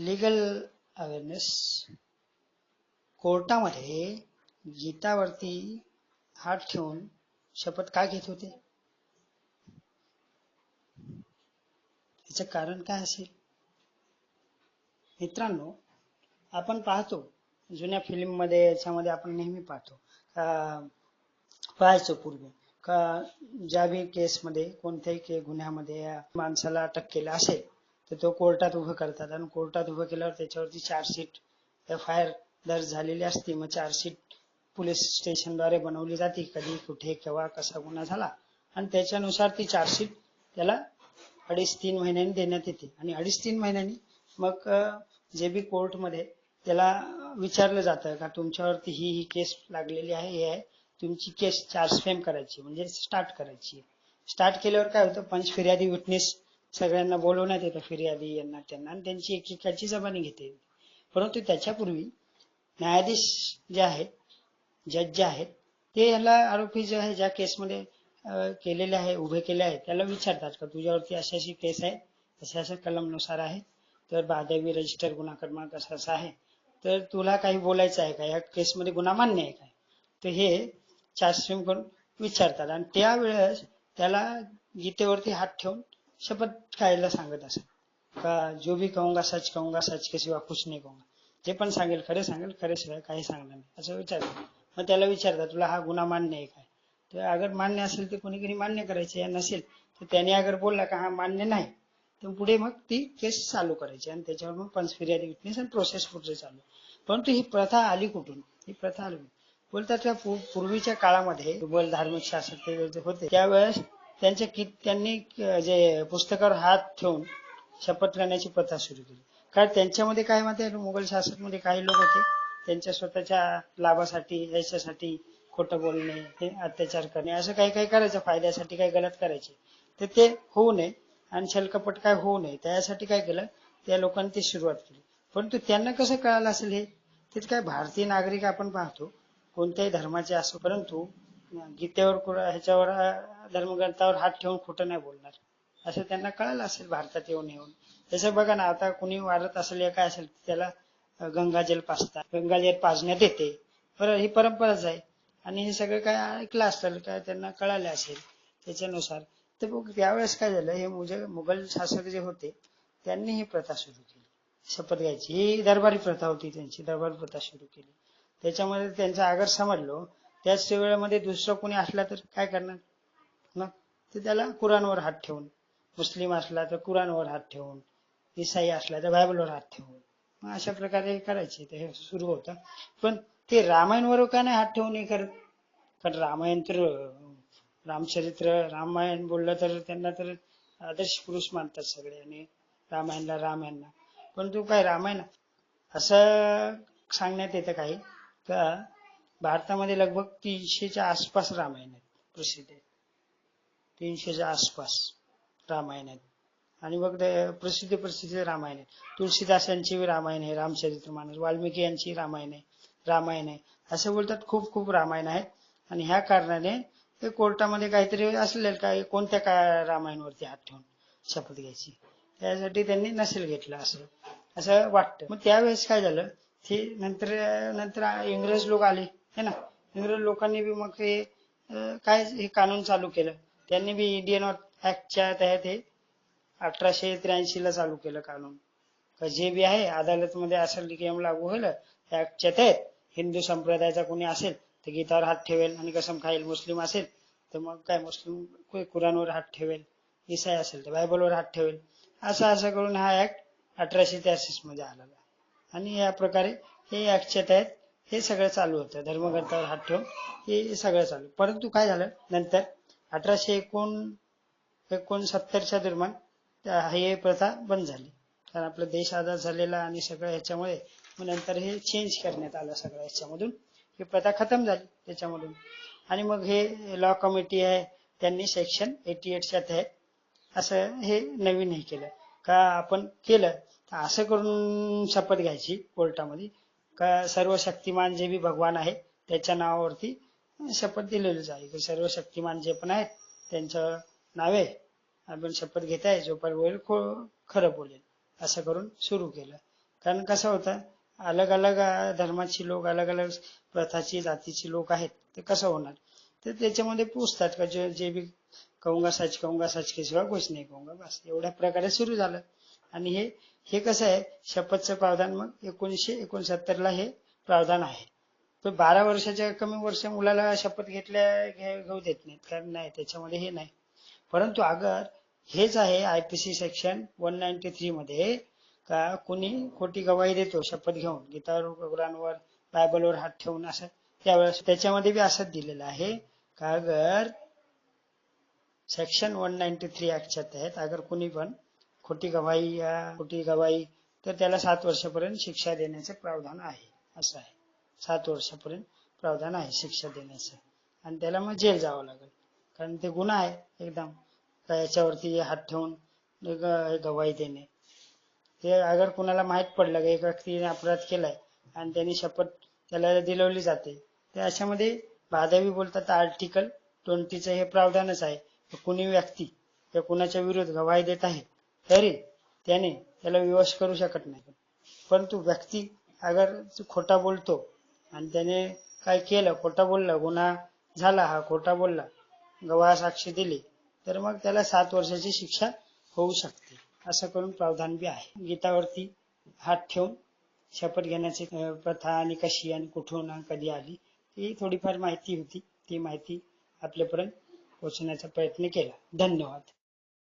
Legal awareness कोर्टामध्ये गीतावरती हात ठेवून शपथ का घेत होते? याचं कारण काय असेल? मित्रांनो आपण पाहतो जुन्या फिल्ममध्ये याच्यामध्ये आपण नेहमी पाहतो पाहायचो पूर्वी का ज्या बी केसमध्ये कोणत्याही के गुन्ह्यामध्ये माणसाला अटक केलं असेल तर तो कोर्टात उभं करतात. आणि कोर्टात उभं केल्यावर त्याच्यावरती चार्जशीट एफ आय आर दर्ज झालेली असते. मग चार्जशीट पोलीस स्टेशनद्वारे बनवली जाते. कधी कुठे केव्हा कसा गुन्हा झाला. आणि त्याच्यानुसार ती चार्जशीट त्याला अडीच तीन महिन्यांनी देण्यात येते. आणि अडीच तीन महिन्यांनी मग जे बी कोर्टमध्ये त्याला विचारलं जातं का तुमच्यावरती ही ही केस लागलेली आहे हे आहे. तुमची केस चार्ज फ्रेम करायची म्हणजे स्टार्ट करायची स्टार्ट केल्यावर काय होतं? पंच फिर्यादी विटनेस सगळ्यांना बोलवण्यात येतं फिर्यादी यांना त्यांना. आणि त्यांची एकेकाची जबानी घेते. परंतु त्याच्यापूर्वी न्यायाधीश जे आहेत जज जे आहेत ते याला आरोपी जे आहे ज्या केसमध्ये केलेले आहे उभे केले आहे त्याला विचारतात का तुझ्यावरती अशी अशी केस आहे अशा अशा कलमनुसार आहे तर बादेवी रजिस्टर गुन्हा क्रमांक असा असा आहे तर तुला काही बोलायचं आहे का? या केसमध्ये गुन्हा मान्य आहे काय तर हे चार्जशीट करून विचारतात. आणि त्यावेळेस त्याला गीतेवरती हात ठेवून शपथ खायला सांगत असे का जो भी कहूंगा सच कहूंगा सच के सिवा कुछ नाही कहूंगा. जे पण सांगेल खरे सांगेल खरे शिवाय काही सांगणार नाही. असं विचारतात. मग त्याला विचारतात तुला हा गुन्हा मान्य आहे काय? तर अगर मान्य असेल तर कोणी मान्य करायचे या नसेल तर त्याने अगर बोलला का हा मान्य नाही तर पुढे मग ती केस चालू करायची आणि त्याच्यावर मग पंच फिर्यादी विटनेस आणि प्रोसेस पुढे चालू. परंतु ही प्रथा आली कुठून? ही प्रथा आली बोलतात त्या पूर्वीच्या काळामध्ये दुर्बल धार्मिक शासक होते त्यावेळेस त्यांच्या कि त्यांनी जे पुस्तकावर हात ठेवून शपथ करण्याची प्रथा सुरू केली. कारण त्यांच्यामध्ये काय माहिती आहे मुघल शासक काही लोक होते त्यांच्या स्वतःच्या लाभासाठी याच्यासाठी खोटं बोलणे ते अत्याचार करणे असं काही काही करायचं फायद्यासाठी काही गलत करायचे. तर ते होऊ नये आणि छलकपट काय होऊ नये त्यासाठी काय केलं त्या लोकांनी ती सुरुवात केली. परंतु त्यांना कसं कळालं असेल हे? ते काय भारतीय नागरिक आपण पाहतो कोणत्याही धर्माचे असो परंतु गीतेवर कुठं ह्याच्यावर धर्मग्रंथावर हात ठेवून खोटं नाही बोलणार. असं त्यांना कळालं असेल भारतात येऊन येऊन. जसं बघा ना आता कुणी वारत असेल काय असेल त्याला गंगाजल पाजतात. गंगाजल पाजण्यात येते. बरं ही परंपराच आहे. आणि हे सगळं काय ऐकलं असेल काय त्यांना कळालं असेल त्याच्यानुसार. तर मग त्यावेळेस काय झालं हे मुझे मुघल शासक जे होते त्यांनी ही प्रथा सुरू केली. शपथ घ्यायची. ही दरबारी प्रथा होती त्यांची दरबारी प्रथा सुरू केली. त्याच्यामध्ये त्यांचा आगर समजलो. त्याच वेळेमध्ये दुसरं कोणी असला तर काय करणार? मग तर त्याला कुराणवर हात ठेवून मुस्लिम असला तर कुराणवर हात ठेवून ईसाई असला तर बायबलवर हात ठेवून. मग अशा प्रकारे करायचे ते हे सुरू होतं. पण ते रामायणवर का नाही हात ठेवून हे करत? कारण रामायण तर रामचरित्र रामायण बोललं तर त्यांना तर आदर्श पुरुष मानतात सगळे आणि रामायणला रामायणला पण तू काय रामायण असं सांगण्यात येतं काही? का भारतामध्ये लगभग तीनशेच्या आसपास रामायण आहेत प्रसिद्ध आहेत. तीनशेच्या आसपास रामायण आहेत. आणि मग ते प्रसिद्ध प्रसिद्ध रामायण आहे तुलसीदास यांची रामायण आहे रामचरित्र मानस वाल्मिकी यांची रामायण आहे रामायण आहे. असं बोलतात खूप खूप रामायण आहेत. आणि ह्या कारणाने ते कोर्टामध्ये काहीतरी असलेलं काय कोणत्या का रामायणवरती हात ठेवून शपथ घ्यायची? त्यासाठी त्यांनी नसेल घेतलं असं असं वाटतं. मग त्यावेळेस काय झालं? ते नंतर नंतर इंग्रज लोक आले. है ना? इंग्रज लोकांनी बी मग हे अं, काय हे कानून चालू केलं. त्यांनी बी इंडियन ऍक्टच्या तहत हे अठराशे त्र्याऐंशी ला चालू केलं कानून. का जे बी आहे अदालतमध्ये असेल नियम लागू होईल ऍक्टच्या तहत हिंदू संप्रदायाचा कोणी असेल तर गीतावर हात ठेवेल आणि कसम खाईल मुस्लिम असेल तर मग काय मुस्लिम कोणी कुराणवर हात ठेवेल ईसाई असेल तर बायबलवर हात ठेवेल. असं असं करून हा ऍक्ट अठराशे त्र्याऐंशी मध्ये आलेला आणि या प्रकारे हे ऍक्टच्या तहत हे सगळं चालू होतं. धर्मग्रंथावर हात ठेवून हे सगळं चालू. परंतु काय झालं? नंतर अठराशे एकोण एकोणसत्तरच्या दरम्यान हे प्रथा बंद झाली. कारण आपला देश आझाद झालेला आणि सगळं ह्याच्यामुळे नंतर हे चेंज करण्यात आलं सगळं ह्याच्यामधून. ही प्रथा खतम झाली त्याच्यामधून. आणि मग हे लॉ कमिटी आहे त्यांनी सेक्शन एटी एटच्या तहत असं हे नवीन हे केलं. का आपण केलं? तर असं करून शपथ घ्यायची कोर्टामध्ये. सर्व शक्तिमान जे बी भगवान आहे त्याच्या नावावरती शपथ दिलेली आहे. की सर्व शक्तिमान जे पण आहेत त्यांचं नावे आपण शपथ घेताय जो पण बोलेल खरं बोलेल. असं करून सुरू केलं. कारण कसं होतं अलग अलग धर्माची लोक अलग अलग प्रथाची जातीची लोक आहेत ते कसं होणार? तर त्याच्यामध्ये पूछतात का जे जे बी कहूंगा सच कहूंगा सच के शिवाय कुछ नाही कहूंगा बस. एवढ्या प्रकारे सुरू झालं. आणि हे हे कसं आहे? शपथचं प्रावधान मग एकोणीसशे एकोणसत्तर ला हे प्रावधान आहे. तर बारा वर्षाच्या कमी वर्ष मुलाला शपथ घेतल्या घेऊ देत नाहीत. कारण नाही त्याच्यामध्ये हे नाही. परंतु अगर हेच आहे IPC section one ninety three मध्ये का कुणी खोटी गवाही देतो शपथ घेऊन गीतावर गुरांवर बायबलवर हात ठेवून असं त्यावेळेस त्याच्यामध्ये बी असंच दिलेलं आहे का अगर सेक्शन वन नाईन्टी थ्री ऍक्टच्या तहत अगर कुणी पण खोटी गवाही या खोटी गवाही तर त्याला सात वर्षापर्यंत शिक्षा देण्याचे प्रावधान आहे. असं आहे. सात वर्षापर्यंत प्रावधान आहे शिक्षा देण्याचं. आणि त्याला मग जेल जावं लागेल. कारण ते गुन्हा आहे एकदम. का याच्यावरती हात ठेवून ग- गवाही देणे. ते अगर कुणाला माहीत पडलं की एक व्यक्तीने अपराध केलाय आणि त्यांनी शपथ त्याला दिलवली जाते तर अशामध्ये बाधावी बोलतात आर्टिकल ट्वेंटीचं हे प्रावधानच आहे. कुणी व्यक्ती किंवा कुणाच्या विरोध गवाही देत आहे? तरी त्याने त्याला विवश करू शकत नाही. परंतु व्यक्ती अगर खोटा बोलतो आणि त्याने काय केलं खोटा बोलला गुन्हा झाला हा खोटा बोलला गवाह साक्षी दिली तर मग त्याला सात वर्षाची शिक्षा होऊ शकते. असं करून प्रावधान बी आहे. गीतावरती हात ठेवून शपथ घेण्याची प्रथा आणि कशी आणि कुठून कधी आली ही थोडीफार माहिती होती. ती माहिती आपल्यापर्यंत पोहोचण्याचा प्रयत्न केला. धन्यवाद.